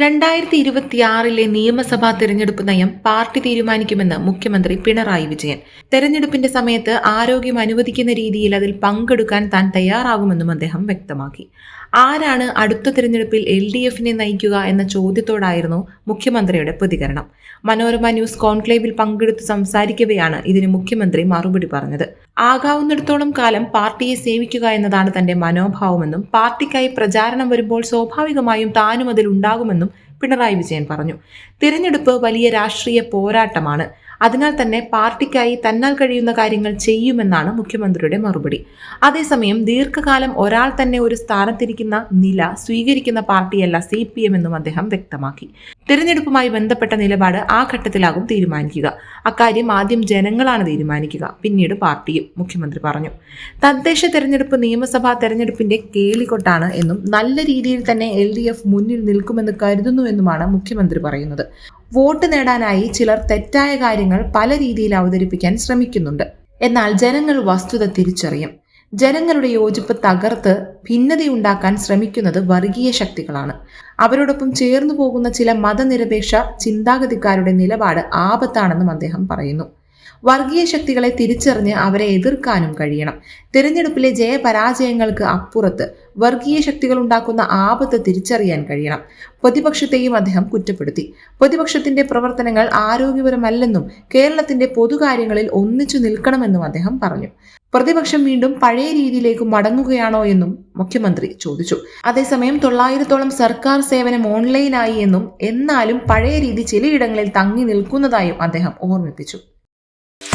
രണ്ടായിരത്തി ഇരുപത്തിയാറിലെ നിയമസഭാ തെരഞ്ഞെടുപ്പ് നയം പാർട്ടി തീരുമാനിക്കുമെന്ന് മുഖ്യമന്ത്രി പിണറായി വിജയൻ. തെരഞ്ഞെടുപ്പിന്റെ സമയത്ത് ആരോഗ്യം അനുവദിക്കുന്ന രീതിയിൽ അതിൽ പങ്കെടുക്കാൻ താൻ തയ്യാറാകുമെന്നും അദ്ദേഹം വ്യക്തമാക്കി. ആരാണ് അടുത്ത തെരഞ്ഞെടുപ്പിൽ എൽ ഡി എഫിനെ നയിക്കുക എന്ന ചോദ്യത്തോടായിരുന്നു മുഖ്യമന്ത്രിയുടെ പ്രതികരണം. മനോരമ ന്യൂസ് കോൺക്ലേവിൽ പങ്കെടുത്ത് സംസാരിക്കവെയാണ് ഇതിന് മുഖ്യമന്ത്രി മറുപടി പറഞ്ഞത്. ആകാവുന്നിടത്തോളം കാലം പാർട്ടിയെ സേവിക്കുക എന്നതാണ് തന്റെ മനോഭാവമെന്നും പാർട്ടിക്കായി പ്രചാരണം വരുമ്പോൾ സ്വാഭാവികമായും താനും അതിൽ ഉണ്ടാകുമെന്നും പിണറായി വിജയൻ പറഞ്ഞു. തിരഞ്ഞെടുപ്പ് വലിയ രാഷ്ട്രീയ പോരാട്ടമാണ്. അതിനാൽ തന്നെ പാർട്ടിക്കായി തന്നാൽ കഴിയുന്ന കാര്യങ്ങൾ ചെയ്യുമെന്നാണ് മുഖ്യമന്ത്രിയുടെ മറുപടി. അതേസമയം ദീർഘകാലം ഒരാൾ തന്നെ ഒരു സ്ഥാനത്തിരിക്കുന്ന നില സ്വീകരിക്കുന്ന പാർട്ടിയല്ല സി പി എം എന്നും അദ്ദേഹം വ്യക്തമാക്കി. തിരഞ്ഞെടുപ്പുമായി ബന്ധപ്പെട്ട നിലപാട് ആ ഘട്ടത്തിലാകും തീരുമാനിക്കുക. അക്കാര്യം ആദ്യം ജനങ്ങളാണ് തീരുമാനിക്കുക. പിന്നീട് പാർട്ടിയും മുഖ്യമന്ത്രി പറഞ്ഞു. തദ്ദേശ തെരഞ്ഞെടുപ്പ് നിയമസഭാ തെരഞ്ഞെടുപ്പിന്റെ കേളികൊട്ടാണ് എന്നും നല്ല രീതിയിൽ തന്നെ എൽ മുന്നിൽ നിൽക്കുമെന്ന് കരുതുന്നുവെന്നുമാണ് മുഖ്യമന്ത്രി പറയുന്നത്. വോട്ട് നേടാനായി ചിലർ തെറ്റായ കാര്യങ്ങൾ പല രീതിയിൽ അവതരിപ്പിക്കാൻ ശ്രമിക്കുന്നുണ്ട്. എന്നാൽ ജനങ്ങൾ വസ്തുത തിരിച്ചറിയും. ജനങ്ങളുടെ യോജിപ്പ് തകർത്ത് ഭിന്നതയുണ്ടാക്കാൻ ശ്രമിക്കുന്നത് വർഗീയ ശക്തികളാണ്. അവരോടൊപ്പം ചേർന്നു പോകുന്ന ചില മതനിരപേക്ഷ ചിന്താഗതിക്കാരുടെ നിലപാട് ആപത്താണെന്നും അദ്ദേഹം പറയുന്നു. വർഗീയ ശക്തികളെ തിരിച്ചറിഞ്ഞ് അവരെ എതിർക്കാനും കഴിയണം. തിരഞ്ഞെടുപ്പിലെ ജയപരാജയങ്ങൾക്ക് അപ്പുറത്ത് വർഗീയ ശക്തികൾ ഉണ്ടാക്കുന്ന ആപത്ത് തിരിച്ചറിയാൻ കഴിയണം. പ്രതിപക്ഷത്തെയും അദ്ദേഹം കുറ്റപ്പെടുത്തി. പ്രതിപക്ഷത്തിന്റെ പ്രവർത്തനങ്ങൾ ആരോഗ്യപരമല്ലെന്നും കേരളത്തിന്റെ പൊതുകാര്യങ്ങളിൽ ഒന്നിച്ചു നിൽക്കണമെന്നും അദ്ദേഹം പറഞ്ഞു. പ്രതിപക്ഷം വീണ്ടും പഴയ രീതിയിലേക്ക് മടങ്ങുകയാണോ എന്നും മുഖ്യമന്ത്രി ചോദിച്ചു. അതേസമയം തൊള്ളായിരത്തോളം സർക്കാർ സേവനം ഓൺലൈനായി എന്നും എന്നാലും പഴയ രീതി ചിലയിടങ്ങളിൽ തങ്ങി നിൽക്കുന്നതായും അദ്ദേഹം ഓർമ്മിപ്പിച്ചു.